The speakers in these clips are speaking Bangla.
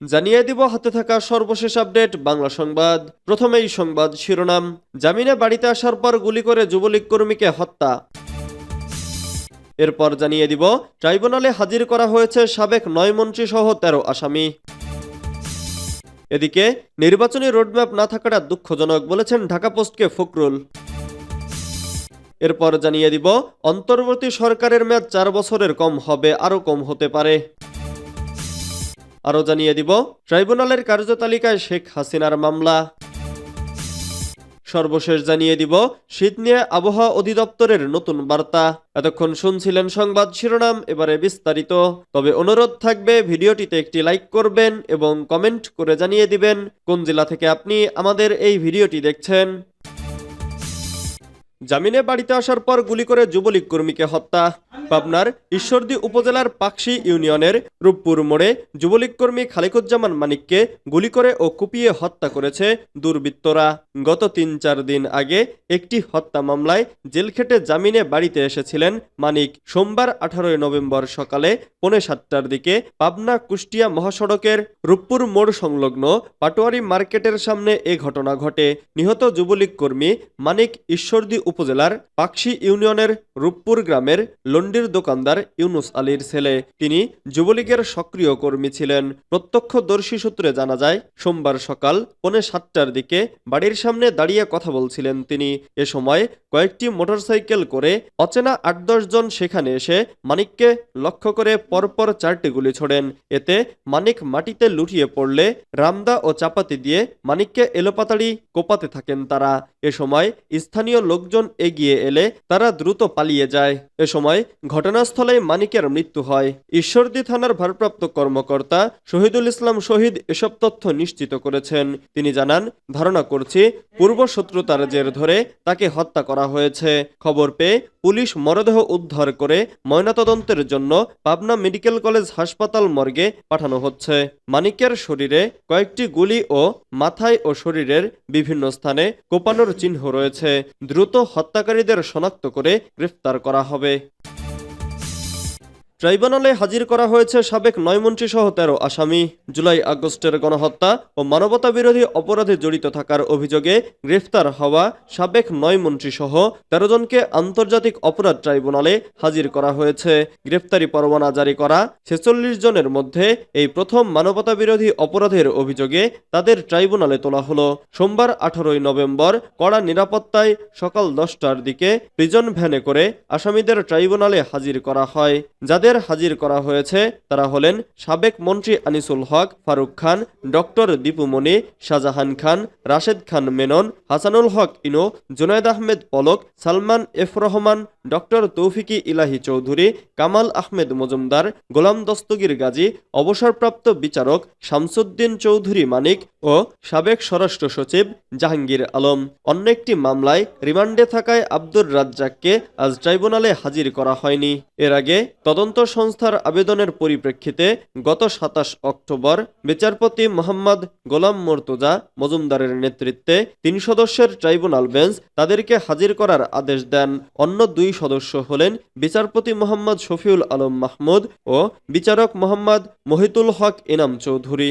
জানিয়ে দিব হাতে থাকা সর্বশেষ আপডেট, বাংলা সংবাদ। প্রথমেই সংবাদ শিরোনাম, জামিনে বাড়িতে আসার পর গুলি করে যুবলীগ কর্মীকে হত্যা। এরপর জানিয়ে দিব, ট্রাইব্যুনালে হাজির করা হয়েছে সাবেক নয় মন্ত্রী সহ তেরো আসামি। এদিকে, নির্বাচনী রোডম্যাপ না থাকাটা দুঃখজনক বলেছেন ঢাকা পোস্টকে ফখরুল। এরপর জানিয়ে দিব, অন্তর্বর্তী সরকারের মেয়াদ চার বছরের কম হবে, আরও কম হতে পারে। আরও জানিয়ে দিব। ট্রাইব্যুনালের কার্যতালিকায় শেখ হাসিনার মামলা। সর্বশেষ জানিয়ে দিব, শীত নিয়ে আবহাওয়া অধিদপ্তরের নতুন বার্তা। এতক্ষণ শুনছিলেন সংবাদ শিরোনাম, এবারে বিস্তারিত। তবে অনুরোধ থাকবে, ভিডিওটিতে একটি লাইক করবেন এবং কমেন্ট করে জানিয়ে দিবেন, কোন জেলা থেকে আপনি আমাদের এই ভিডিওটি দেখছেন। জামিনে বাড়িতে আসার পর গুলি করে যুবলীগ কর্মীকে হত্যা। পাবনার ঈশ্বরদী উপজেলার পাকশি ইউনিয়নের রূপপুর মোড়ে যুবলীগ কর্মী খালিকুজ্জামান মানিককে গুলি করে ও কুপিয়ে হত্যা করেছে দুর্বৃত্তরা। গত তিন চার দিন আগে একটি হত্যা মামলায় জেল খেটে জামিনে বাড়িতে এসেছিলেন মানিক। সোমবার আঠারোই নভেম্বর সকালে পৌনে সাতটার দিকে পাবনা কুষ্টিয়া মহাসড়কের রূপপুর মোড় সংলগ্ন পাটোয়ারি মার্কেটের সামনে এ ঘটনা ঘটে। নিহত যুবলীগ কর্মী মানিক ঈশ্বরদী উপজেলার পাকশি ইউনিয়নের রূপপুর গ্রামের লন্ডির দোকানদার ইউনুস আলীর ছেলে। তিনি যুবলীগের সক্রিয় কর্মী ছিলেন। প্রত্যক্ষদর্শী সূত্রে জানা যায়, সোমবার সকাল পৌনে সাতটার দিকে বাড়ির সামনে দাঁড়িয়ে কথা বলছিলেন তিনি। এ সময় কয়েকটি মোটরসাইকেল করে অচেনা আট জন সেখানে এসে মানিককে লক্ষ্য করে পরপর চারটি গুলি ছোড়েন। এতে মানিক মাটিতে লুটিয়ে পড়লে রামদা ও চাপাতি দিয়ে মানিককে এলোপাতাড়ি কোপাতে থাকেন তারা। এ সময় স্থানীয় লোকজন এগিয়ে এলে তারা দ্রুত পালিয়ে যায়। এ সময় ঘটনাস্থলে মানিকের মৃত্যু হয়। ঈশ্বরদী থানার ভারপ্রাপ্ত কর্মকর্তা শহীদুল ইসলাম শহীদ এসব তথ্য নিশ্চিত করেছেন। তিনি জানান, ধারণা করছি, পূর্ব শত্রুতার জের ধরে তাকে হত্যা করা হয়েছে। খবর পেয়ে পুলিশ মরদেহ উদ্ধার করে ময়নাতদন্তের জন্য পাবনা মেডিকেল কলেজ হাসপাতাল মর্গে পাঠানো হচ্ছে। মানিকের শরীরে কয়েকটি গুলি ও মাথায় ও শরীরের বিভিন্ন স্থানে কোপানোর চিহ্ন রয়েছে। দ্রুত হত্যাকারীদের শনাক্ত করে গ্রেফতার করা হবে। ট্রাইব্যুনালে হাজির করা হয়েছে সাবেক নয় মন্ত্রী সহ তেরো আসামি। জুলাই আগস্টের গণহত্যা ও মানবতা বিরোধী অপরাধে জড়িত থাকার অভিযোগে গ্রেফতার হওয়া সাবেক নয় মন্ত্রী সহ তেরো জনকে আন্তর্জাতিক অপরাধ ট্রাইব্যুনালে হাজির করা হয়েছে। গ্রেফতারি পরোয়ানা জারি করা ছেচল্লিশ জনের মধ্যে এই প্রথম মানবতা বিরোধী অপরাধের অভিযোগে তাদের ট্রাইব্যুনালে তোলা হলো। সোমবার আঠারোই নভেম্বর কড়া নিরাপত্তায় সকাল দশটার দিকে প্রিজন ভ্যানে করে আসামিদের ট্রাইব্যুনালে হাজির করা হয়। যাদের হাজির করা হয়েছে, তারা হলেন সাবেক মন্ত্রী Anisul Haque, Faruk Khan, doctor Dipu Moni Shahjahan Khan, Rashed Khan Menon, Hasanul Haque Inu, Junaid Ahmed Palak, Salman F Rahman, doctor Taufiq Elahi Chowdhury, Kamal Ahmed Majumdar, গোলাম দস্তগীর গাজী, অবসরপ্রাপ্ত বিচারক শামসুদ্দিন চৌধুরী মানিক ও সাবেক স্বরাষ্ট্র সচিব জাহাঙ্গীর আলম। অন্য একটি মামলায় রিমান্ডে থাকায় আব্দুর রাজ্জাককে আজ ট্রাইব্যুনালে হাজির করা হয়নি। এর আগে তদন্ত সংস্থার আবেদনের পরিপ্রেক্ষিতে গত সাতাশ অক্টোবর বিচারপতি মোহাম্মদ গোলাম মর্তুজা মজুমদারের নেতৃত্বে তিন সদস্যের ট্রাইব্যুনাল বেঞ্চ তাদেরকে হাজির করার আদেশ দেন। অন্য দুই সদস্য হলেন বিচারপতি মোহাম্মদ শফিউল আলম মাহমুদ ও বিচারক মোহাম্মদ মহিতুল হক ইনাম চৌধুরী।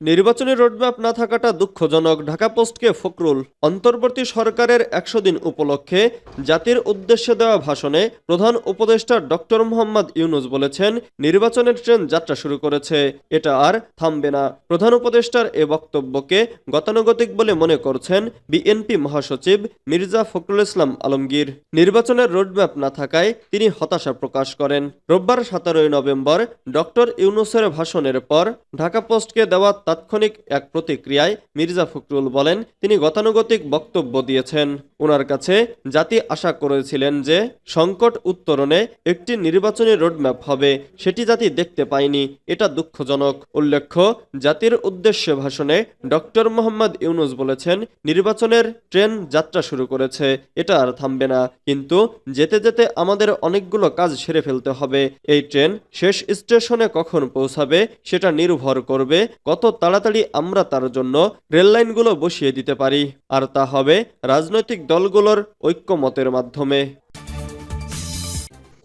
নির্বাচনী রোডম্যাপ না থাকাটা দুঃখজনক। ঢাকা পোস্টকে ফখরুল। অন্তর্বর্তী সরকারের একশো দিন উপলক্ষে জাতির উদ্দেশ্যে দেওয়া ভাষণে প্রধান উপদেষ্টা ডক্টর মোহাম্মদ ইউনুস বলেছেন, নির্বাচনের ট্রেন যাত্রা শুরু করেছে। এটা আর থামবে না। প্রধান উপদেষ্টার এ বক্তব্যকে গতানুগতিক বলে মনে করছেন বিএনপি মহাসচিব মির্জা ফখরুল ইসলাম আলমগীর। নির্বাচনের রোডম্যাপ না থাকায় তিনি হতাশা প্রকাশ করেন। রোববার সতেরোই নভেম্বর ডক্টর ইউনুসের ভাষণের পর ঢাকা পোস্টকে দেওয়া তাৎক্ষণিক এক প্রতিক্রিয়ায় মির্জা ফখরুল বলেন, তিনি গতানুগতিক বক্তব্য দিয়েছেন। ওনার কাছে জাতি আশা করেছিলেন যে সংকট উত্তরণে একটি নির্বাচনী রোডম্যাপ হবে, সেটি জাতি দেখতে পায়নি, এটা দুঃখজনক। উল্লেখ্য, জাতির উদ্দেশ্যে ভাষণে ডক্টর মোহাম্মদ ইউনুস বলেছেন, নির্বাচনের ট্রেন যাত্রা শুরু করেছে, এটা আর থামবে না। কিন্তু যেতে যেতে আমাদের অনেকগুলো কাজ সেরে ফেলতে হবে, এই ট্রেন শেষ স্টেশনে কখন পৌঁছাবে সেটা নির্ভর করবে কত তাড়াতাড়ি আমরা তার জন্য রেললাইনগুলো বসিয়ে দিতে পারি। আর তা হবে রাজনৈতিক দলগুলোর ঐক্যমতের মাধ্যমে।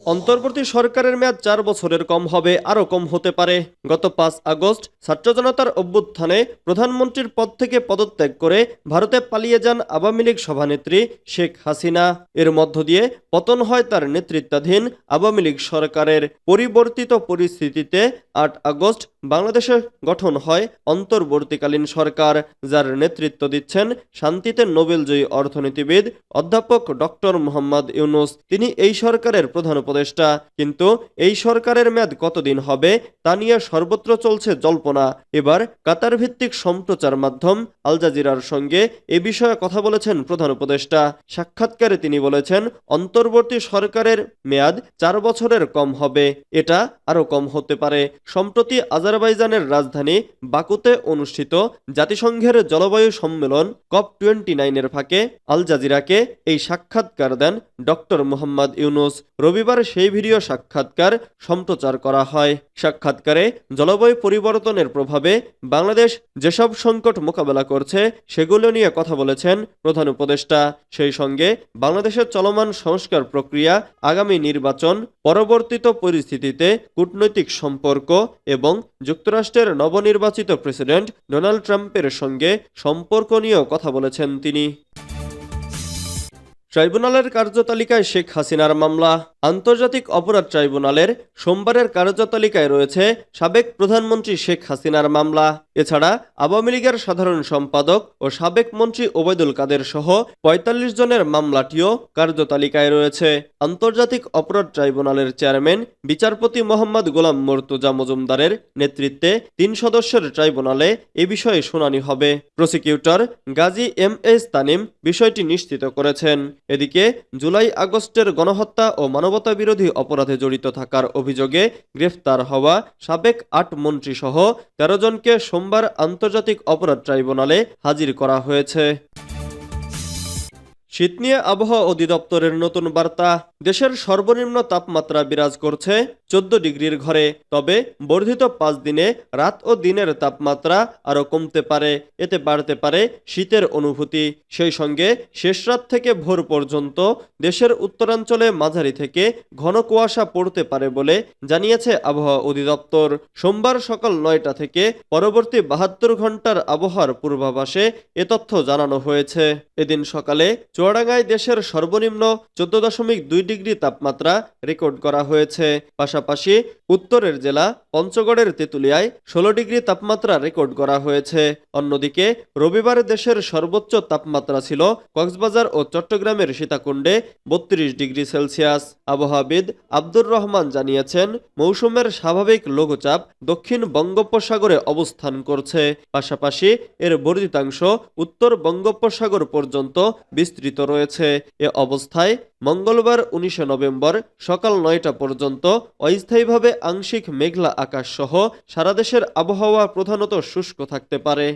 অন্তর্বর্তী সরকারের মেয়াদ চার বছরের কম হবে, আরও কম হতে পারে। গত পাঁচ আগস্ট ছাত্র জনতার অভ্যুত্থানে প্রধানমন্ত্রীর পদ থেকে পদত্যাগ করে ভারতে পালিয়ে যান আওয়ামী লীগ সভানেত্রী শেখ হাসিনা। এর মধ্য দিয়ে পতন হয় তার নেতৃত্বাধীন আওয়ামী লীগ সরকারের পরিবর্তিত পরিস্থিতিতে আট আগস্ট বাংলাদেশে গঠন হয় অন্তর্বর্তীকালীন সরকার, যার নেতৃত্ব দিচ্ছেন শান্তিতে নোবেলজয়ী অর্থনীতিবিদ অধ্যাপক ডক্টর মোহাম্মদ ইউনুস। তিনি এই সরকারের প্রধান উপদেষ্টা। কিন্তু এই সরকারের মেয়াদ কতদিন হবে, তা নিয়ে সর্বত্র চলছে জল্পনা। এবার কাতার ভিত্তিক সম্প্রচার মাধ্যম আল জাজিরার সঙ্গে এ বিষয়ে কথা বলেছেন প্রধান উপদেষ্টা। সাক্ষাৎকারে তিনি বলেছেন, অন্তর্বর্তী সরকারের মেয়াদ চার বছরের কম হবে। এটা আরও কম হতে পারে। সম্প্রতি আজারবাইজানের রাজধানী বাকুতে অনুষ্ঠিত জাতিসংঘের জলবায়ু সম্মেলন কপ টোয়েন্টি নাইনের ফাঁকে আল জাজিরাকে এই সাক্ষাৎকার দেন ডক্টর মোহাম্মদ ইউনুস। রবিবার সেই ভিডিও সাক্ষাৎকার সম্প্রচার করা হয়। সাক্ষাৎকারে জলবায়ু পরিবর্তনের প্রভাবে বাংলাদেশ যেসব সংকট মোকাবেলা করছে, সেগুলো নিয়ে কথা বলেছেন প্রধান উপদেষ্টা। সেই সঙ্গে বাংলাদেশের চলমান সংস্কার প্রক্রিয়া, আগামী নির্বাচন, পরবর্তীত পরিস্থিতিতে কূটনৈতিক সম্পর্ক এবং যুক্তরাষ্ট্রের নবনির্বাচিত প্রেসিডেন্ট ডোনাল্ড ট্রাম্পের সঙ্গে সম্পর্ক নিয়েও কথা বলেছেন তিনি। ট্রাইব্যুনালের কার্যতালিকায় শেখ হাসিনার মামলা, আন্তর্জাতিক অপরাধ ট্রাইব্যুনালের সোমবারের কার্যতালিকায় রয়েছে সাবেক প্রধানমন্ত্রী শেখ হাসিনার মামলা। এছাড়া আওয়ামী লীগের সাধারণ সম্পাদক ও সাবেক মন্ত্রী ওবায়দুল কাদের সহ পঁয়তাল্লিশ জনের মামলাটিও কার্যতালিকায় রয়েছে। আন্তর্জাতিক অপরাধ ট্রাইব্যুনালের চেয়ারম্যান বিচারপতি মোহাম্মদ গোলাম মর্তুজা মজুমদারের নেতৃত্বে তিন সদস্যের ট্রাইব্যুনালে এ বিষয়ে শুনানি হবে। Prosecutor Gazi M S Tanim বিষয়টি নিশ্চিত করেছেন। এদিকে জুলাই আগস্টের গণহত্যা ও মানবতা বিরোধী অপরাধে জড়িত থাকার অভিযোগে গ্রেফতার হওয়া সাবেক আট মন্ত্রীসহ তেরো জনকে সোমবার আন্তর্জাতিক অপরাধ ট্রাইব্যুনালে হাজির করা হয়েছে। শীত নিয়ে আবহাওয়া অধিদপ্তরের নতুন বার্তা, দেশের সর্বনিম্ন তাপমাত্রা বিরাজ করছে চোদ্দ ডিগ্রির ঘরে। তবে বর্ধিত পাঁচ দিনে রাত ও দিনের তাপমাত্রা আরও কমতে পারে, এতে বাড়তে পারে শীতের অনুভূতি। সেই সঙ্গে শেষ রাত থেকে ভোর পর্যন্ত দেশের উত্তরাঞ্চলে মাঝারি থেকে ঘন কুয়াশা পড়তে পারে বলে জানিয়েছে আবহাওয়া অধিদপ্তর। সোমবার সকাল নয়টা থেকে পরবর্তী বাহাত্তর ঘণ্টার আবহাওয়ার পূর্বাভাসে এ তথ্য জানানো হয়েছে। এদিন সকালে চুয়াডাঙ্গায় দেশের সর্বনিম্ন চোদ্দ দশমিক দুই ডিগ্রি তাপমাত্রা রেকর্ড করা হয়েছে। পাশাপাশি উত্তরের জেলা পঞ্চগড়ের তেঁতুলিয়ায় ষোলো ডিগ্রি তাপমাত্রা রেকর্ড করা হয়েছে। অন্যদিকে, রবিবার দেশের সর্বোচ্চ তাপমাত্রা ছিল কক্সবাজার ও চট্টগ্রামের সীতাকুণ্ডে বত্রিশ ডিগ্রি সেলসিয়াস। আবহাওয়াবিদ আব্দুর রহমান জানিয়েছেন, মৌসুমের স্বাভাবিক লঘুচাপ দক্ষিণ বঙ্গোপসাগরে অবস্থান করছে। পাশাপাশি, এর বর্ধিতাংশ উত্তর বঙ্গোপসাগর পর্যন্ত বিস্তৃত রয়েছে। এ অবস্থায় মঙ্গলবার উনিশে নভেম্বর সকাল নয়টা পর্যন্ত অস্থায়ীভাবে আংশিক মেঘলা আকাশ সহ সারাদেশের আবহাওয়া প্রধানত শুষ্ক থাকতে পারে।